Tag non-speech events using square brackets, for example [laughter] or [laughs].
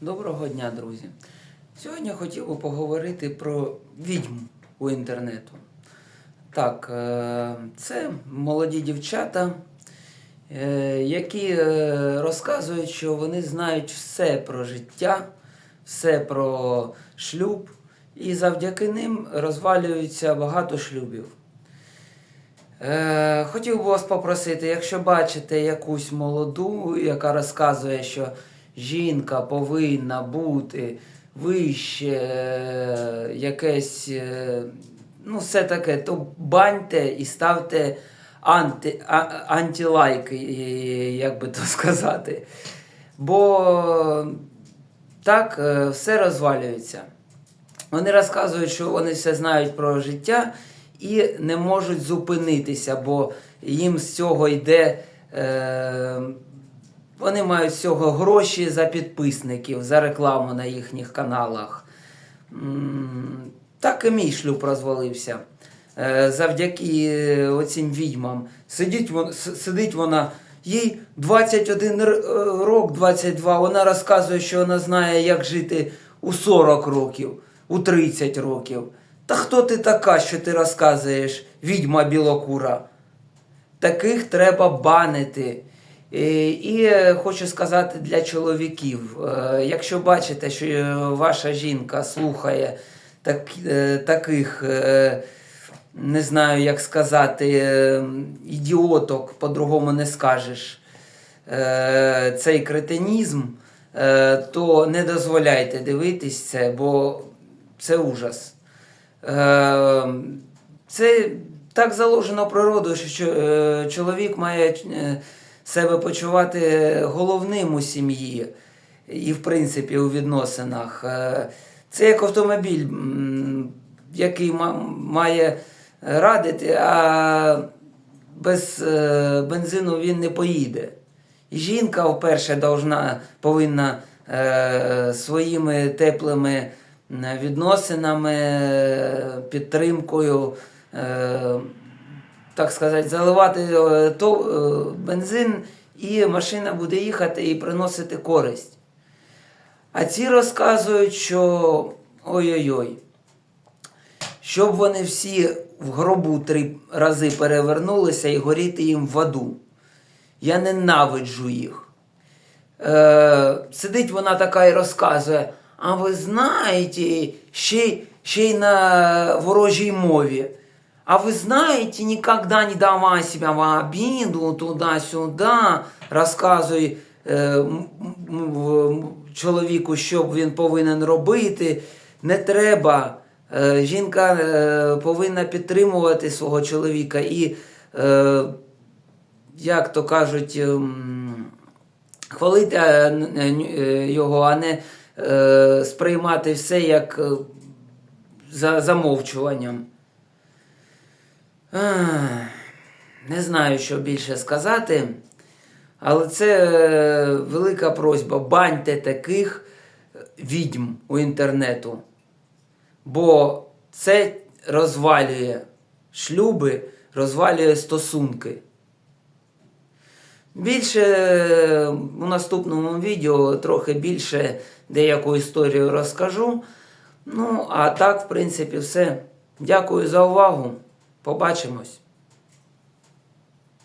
Доброго дня, друзі. Сьогодні хотів би поговорити про відьм у інтернету. Так, е, це молоді дівчата, е, які е, розказують, що вони знають все про життя, все про шлюб, і завдяки ним розвалюється багато шлюбів. Хотів би вас попросити, якщо бачите якусь молоду, яка розказує, що жінка повинна бути вище, е, якесь, е, ну, все таке, то баньте і ставте анти, а, антилайки, як би то [laughs] сказати. Бо так е, все розвалюється. Вони розказують, що вони все знають про життя і не можуть зупинитися, бо їм з цього йде. Вони мають з цього гроші за підписників, за рекламу на їхніх каналах. Так і мій шлюб розвалився. Е, Завдяки е, оцім відьмам. Сидить, вон- с- сидить вона, їй 21 е, рок, 22. Вона розказує, що вона знає, як жити у 40 років, у 30 років. Та хто ти така, що ти розказуєш, відьма білокура? Таких треба банити. І, і е, хочу сказати для чоловіків: е, якщо бачите, що е, ваша жінка слухає так, е, таких, е, не знаю, як сказати, е, ідіоток, по-другому не скажеш, е, цей кретинізм, е, то не дозволяйте дивитись це, бо це ужас. Е, Це так заложено природою, що е, чоловік має е, себе почувати головним у сім'ї і, в принципі, у відносинах. Е, Це як автомобіль, який ма- має радити, а без е, бензину він не поїде. І жінка вперше должна, повинна е, своїми теплими відносинами, підтримкою, так сказати, заливати е, то, е, бензин, і машина буде їхати і приносити користь. А ці розказують, що ой-ой-ой, щоб вони всі в гробу три рази перевернулися і горіти їм в аду. Я ненавиджу їх. Е, сидить вона така і розказує, а ви знаєте, ще, ще й на ворожій мові. А вы знаете, никогда не давай себя в обиду туди-сюди, розказує е, м- чоловіку, що він повинен робити. Не треба. Е, жінка е, повинна підтримувати свого чоловіка і, е, як то кажуть, ем, хвалити е, е, його, а не е, сприймати все як е, за замовчуванням. Не знаю, що більше сказати, але це е, велика просьба. Баньте таких відьм у інтернету. Бо це розвалює шлюби, розвалює стосунки. Більше е, у наступному відео трохи більше деяку історію розкажу. Ну, а так, в принципі, все. Дякую за увагу. Побачимось.